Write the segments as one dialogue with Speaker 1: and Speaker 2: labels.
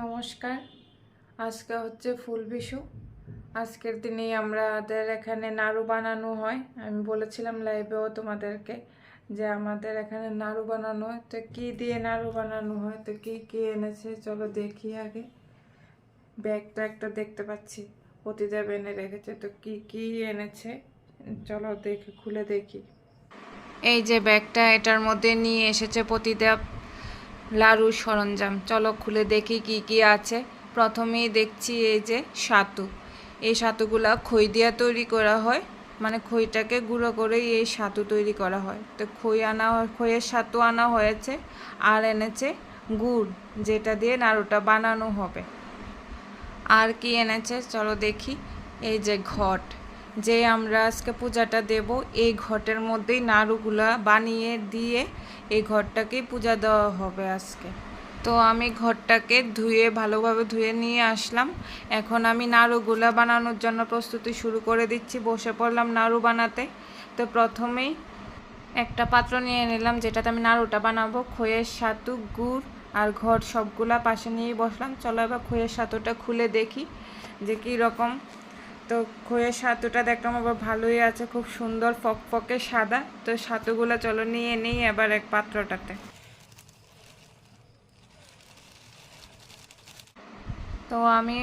Speaker 1: নমস্কার। আজকে হচ্ছে ফুল বিশু আজকের দিনেই আমাদের এখানে নাড়ু বানানো হয়। আমি বলেছিলাম লাইভেও তোমাদেরকে যে আমাদের এখানে নাড়ু বানানো হয়। তো কী দিয়ে নাড়ু বানানো হয়? তো কী কী এনেছে? চলো দেখি আগে। ব্যাগটা একটা দেখতে পাচ্ছি। প্রতিদেব এনে রেখেছে। তো কি কি এনেছে? চলো দেখি, খুলে দেখি। এই যে ব্যাগটা এটার মধ্যে নিয়ে এসেছে প্রতিদেব লাড়ুর সরঞ্জাম। চলো খুলে দেখি কি কি আছে। প্রথমেই দেখছি এই যে সাতু। এই সাতুগুলা খই দিয়া তৈরি করা হয়। মানে খইটাকে গুঁড়ো করেই এই সাতু তৈরি করা হয়। তো খই আনা, খইয়ের সাতু আনা হয়েছে আর এনেছে গুড়, যেটা দিয়ে নাড়ুটা বানানো হবে। আর কি এনেছে? চলো দেখি। এই যে ঘট। যে আমরা আজকে পূজাটা দেব, এই ঘটের মধ্যেই নাড়ুগুলা বানিয়ে দিয়ে এই ঘরটাকেই পূজা দেওয়া হবে আজকে। তো আমি ঘরটাকে ধুয়ে, ভালোভাবে ধুয়ে নিয়ে আসলাম। এখন আমি নাড়ুগুলা বানানোর জন্য প্রস্তুতি শুরু করে দিচ্ছি। বসে পড়লাম নাড়ু বানাতে। তো প্রথমেই একটা পাত্র নিয়ে নিলাম, যেটাতে আমি নাড়ুটা বানাবো। খইয়ের সাতু, গুড় আর ঘর সবগুলা পাশে নিয়েই বসলাম। চলো এবার খইয়ের সাতুটা খুলে দেখি যে কী রকম তো খইয়ের সাতুটা দেখলাম আবার ভালোই আছে, খুব সুন্দর ফকফকে সাদা। তো সাতুগুলো চলো নিয়ে নিই এবার এক পাত্রটাতে। তো আমি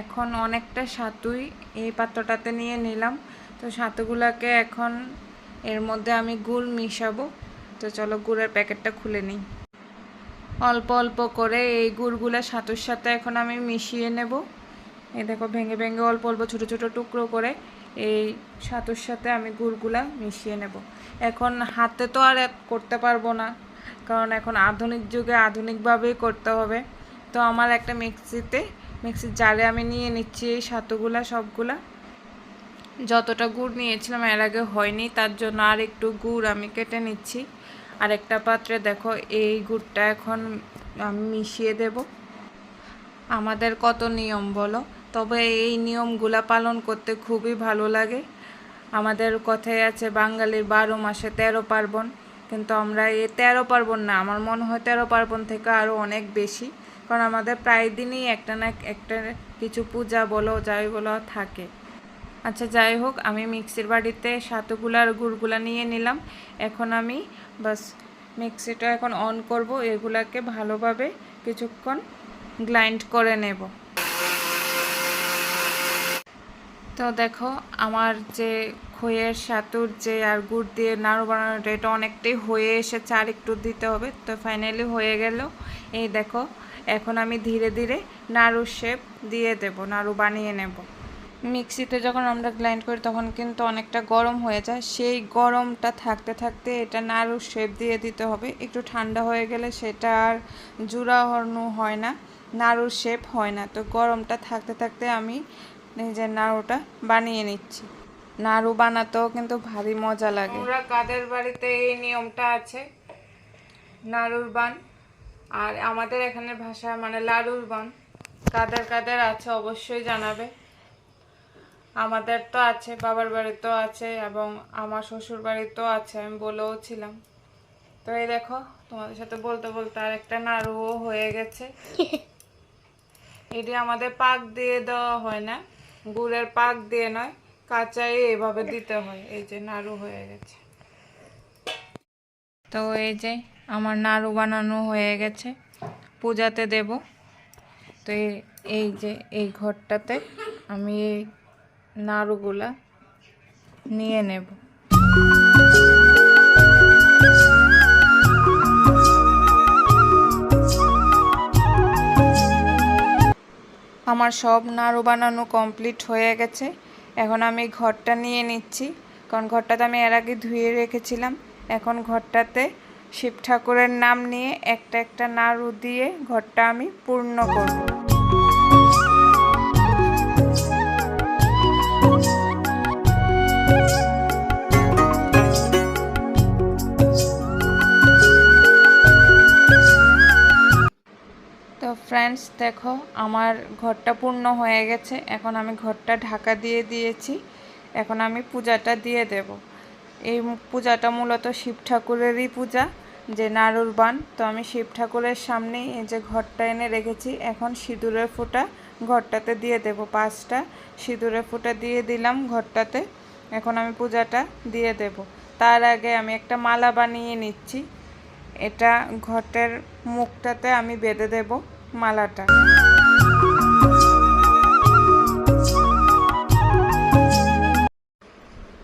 Speaker 1: এখন অনেকটা সাতুই এই পাত্রটাতে নিয়ে নিলাম। তো সাতুগুলোকে এখন এর মধ্যে আমি গুড় মিশাবো। তো চলো গুড়ের প্যাকেটটা খুলে নিই। অল্প অল্প করে এই গুড়গুলো সাতুর সাথে এখন আমি মিশিয়ে নেব। এই দেখো, ভেঙে ভেঙে অল্প অল্প ছোটো ছোটো টুকরো করে এই সাতুর সাথে আমি গুড়গুলা মিশিয়ে নেব। এখন হাতে তো আর করতে পারব না, কারণ এখন আধুনিক যুগে আধুনিকভাবেই করতে হবে। তো আমার একটা মিক্সিতে, মিক্সির জারে আমি নিয়ে নিচ্ছি এই সাতুগুলা, সবগুলা। যতটা গুড় নিয়েছিলাম এর আগে হয়নি, তার জন্য আর একটু গুড় আমি কেটে নিচ্ছি। আর একটা পাত্রে দেখো, এই গুড়টা এখন আমি মিশিয়ে দেব। আমাদের কত নিয়ম বলো? তবে এই নিয়মগুলা পালন করতে খুবই ভালো লাগে। আমাদের কথায় আছে বাঙালির বারো মাসে তেরো পার্বণ, কিন্তু আমরা এই তেরো পার্বণ না, আমার মনে হয় তেরো পার্বণ থেকে আরও অনেক বেশি। কারণ আমাদের প্রায় দিনই একটা না একটা কিছু পূজা বলো, যাই বলো থাকে। আচ্ছা যাই হোক, আমি মিক্সির বাড়িতে সাতুগুলা আর গুড়গুলা নিয়ে নিলাম। এখন আমি বাস মিক্সিটা এখন অন করব, এগুলাকে ভালোভাবে কিছুক্ষণ গ্লাইন্ড করে নেব। তো দেখো, আমার যে খইয়ের সাতুর যে আর গুড় দিয়ে নাড়ু বানানোটা, এটা অনেকটাই হয়ে এসেছে, আর একটু দিতে হবে। তো ফাইনালি হয়ে গেল। এই দেখো, এখন আমি ধীরে ধীরে নাড়ু শেপ দিয়ে দেব, নাড়ু বানিয়ে নেব। মিক্সিতে যখন আমরা গ্রাইন্ড করি, তখন কিন্তু অনেকটা গরম হয়ে যায়। সেই গরমটা থাকতে থাকতে এটা নাড়ু শেপ দিয়ে দিতে হবে। একটু ঠান্ডা হয়ে গেলে সেটা আর জুড়াহর্ণ হয় না নাড়ুর শেপ হয় না। তো গরমটা থাকতে থাকতে আমি নিজের নাড়ুটা বানিয়ে নিচ্ছি। নাড়ু বানাতেও কিন্তু ভারী মজা লাগে। আমরা কাদের বাড়িতে এই নিয়মটা আছে? নাড়ুর বান। আর আমাদের এখানে ভাষা মানে লাড়ুর বান। কাদের কাদের আছে অবশ্যই জানাবে। আমাদের তো আছে বাবার বাড়িতেও আছে এবং আমার শ্বশুর বাড়িতেও আছে আমি বলেও ছিলাম। তো এই দেখো তোমাদের সাথে বলতে বলতে আর একটা নাড়ুও হয়ে গেছে। এটি আমাদের পাক দিয়ে দেওয়া হয় না। গুড়ের পাক দিয়ে নয়, কাঁচাই এভাবে দিতে হয়। এই যে নাড়ু হয়ে গেছে। তো এই যে আমার নাড়ু বানানো হয়ে গেছে। পূজাতে দেব। তো এই- যে এই ঘরটাতে আমি এই নাড়ুগুলা নিয়ে নেব। আমার সব নাড়ু বানানো কমপ্লিট হয়ে গেছে। এখন আমি ঘরটা নিয়ে নিচ্ছি। কারণ ঘরটাতে আমি এর আগে ধুয়ে রেখেছিলাম। এখন ঘরটাতে শিব ঠাকুরের নাম নিয়ে একটা একটা নাড়ু দিয়ে ঘরটা আমি পূর্ণ করব। ফ্রেন্ডস দেখো, আমার ঘরটা পূর্ণ হয়ে গেছে। এখন আমি ঘরটা ঢাকা দিয়ে দিয়েছি। এখন আমি পূজাটা দিয়ে দেব। এই পূজাটা মূলত শিব ঠাকুরেরই পূজা, যে নাড়ুর বান। তো আমি শিব ঠাকুরের সামনেই এই যে ঘরটা এনে রেখেছি। এখন সিঁদুরের ফোঁটা ঘরটাতে দিয়ে দেব। পাঁচটা সিঁদুরের ফোঁটা দিয়ে দিলাম ঘরটাতে। এখন আমি পূজাটা দিয়ে দেব। তার আগে আমি একটা মালা বানিয়ে নিচ্ছি। এটা ঘটের মুখটাতে আমি বেঁধে দেব। মালাটা।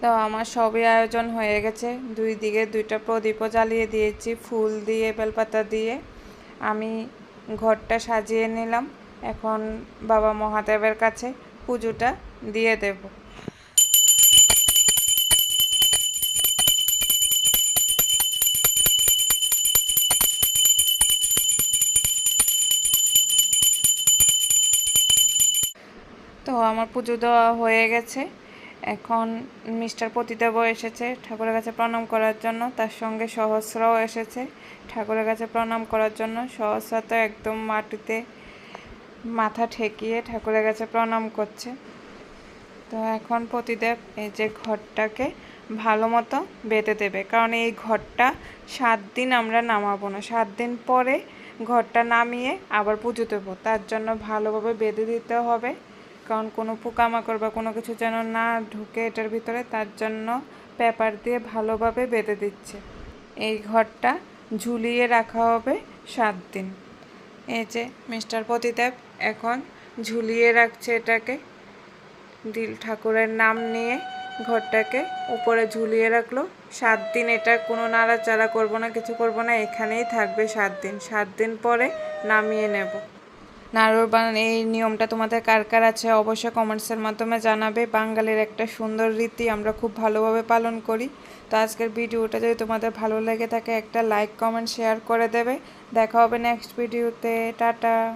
Speaker 1: তো আমার সবই আয়োজন হয়ে গেছে। দুই দিকে দুইটা প্রদীপও জ্বালিয়ে দিয়েছি, ফুল দিয়ে, বেলপাতা দিয়ে। আমি ঘরটা সাজিয়ে নিলাম। এখন বাবা মহাদেবের কাছে পুজোটা দিয়ে দেব। তো আমার পুজো দেওয়া হয়ে গেছে। এখন মিস্টার পতিদেবও এসেছে ঠাকুরের কাছে প্রণাম করার জন্য, তার সঙ্গে সহস্রাও এসেছে ঠাকুরের কাছে প্রণাম করার জন্য। সহস্রা তো একদম মাটিতে মাথা ঠেকিয়ে ঠাকুরের কাছে প্রণাম করছে। তো এখন পতিদেব এই যে ঘরটাকে ভালো মতো বেঁধে দেবে, কারণ এই ঘরটা সাত দিন আমরা নামাবো না। সাত দিন পরে ঘরটা নামিয়ে আবার পুজো দেবো, তার জন্য ভালোভাবে বেঁধে দিতে হবে। কারণ কোনো পোকামাকড় বা কোনো কিছু যেন না ঢুকে এটার ভিতরে, তার জন্য পেপার দিয়ে ভালোভাবে বেঁধে দিচ্ছে। এই ঘরটা ঝুলিয়ে রাখা হবে সাত দিন। এই যে মিস্টার পতিদেব এখন ঝুলিয়ে রাখছে এটাকে। দিল ঠাকুরের নাম নিয়ে ঘরটাকে উপরে ঝুলিয়ে রাখল। সাত দিন এটা কোনো নাড়াচাড়া করব না, কিছু করব না, এখানেই থাকবে সাত দিন। সাত দিন পরে নামিয়ে নেব। নাড়ুর বানান এই নিয়মটা তোমাদের কার কার আছে অবশ্যই কমেন্টসের মাধ্যমে জানাবে। বাঙালির একটা সুন্দর রীতি আমরা খুব ভালোভাবে পালন করি। তো আজকের ভিডিওটা যদি তোমাদের ভালো লেগে থাকে একটা লাইক কমেন্ট শেয়ার করে দেবে। দেখা হবে নেক্সট ভিডিওতে। টাটা।